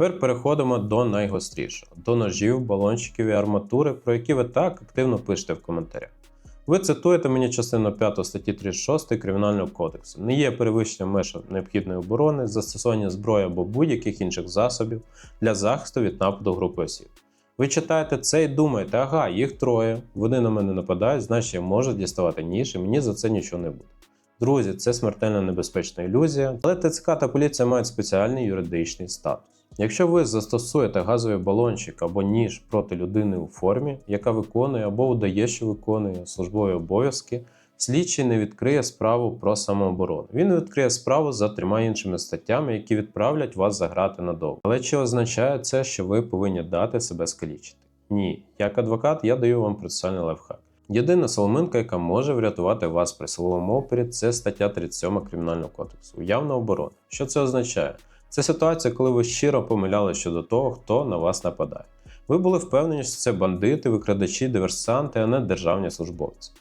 Тепер переходимо до найгострішого: до ножів, балончиків і арматури, про які ви так активно пишете в коментарях. Ви цитуєте мені частину 5 статті 36 Кримінального кодексу. Не є перевищення меж необхідної оборони, застосування зброї або будь-яких інших засобів для захисту від нападу групи осіб. Ви читаєте це і думаєте, ага, їх троє, вони на мене нападають, значить я можу діставати ніж, і мені за це нічого не буде. Друзі, це смертельно небезпечна ілюзія, але ТЦК та поліція мають спеціальний юридичний статус. Якщо ви застосуєте газовий балончик або ніж проти людини у формі, яка виконує або удає, що виконує службові обов'язки, слідчий не відкриє справу про самооборону. Він відкриє справу за трьома іншими статтями, які відправлять вас за грати надовго. Але чи означає це, що ви повинні дати себе скалічити? Ні, як адвокат, я даю вам процесуальний лайфхак. Єдина соломинка, яка може врятувати вас при силовому опорі, це стаття 37 Кримінального кодексу уявна оборона. Що це означає? Це ситуація, коли ви щиро помиляли щодо того, хто на вас нападає. Ви були впевнені, що це бандити, викрадачі, диверсанти, а не державні службовці.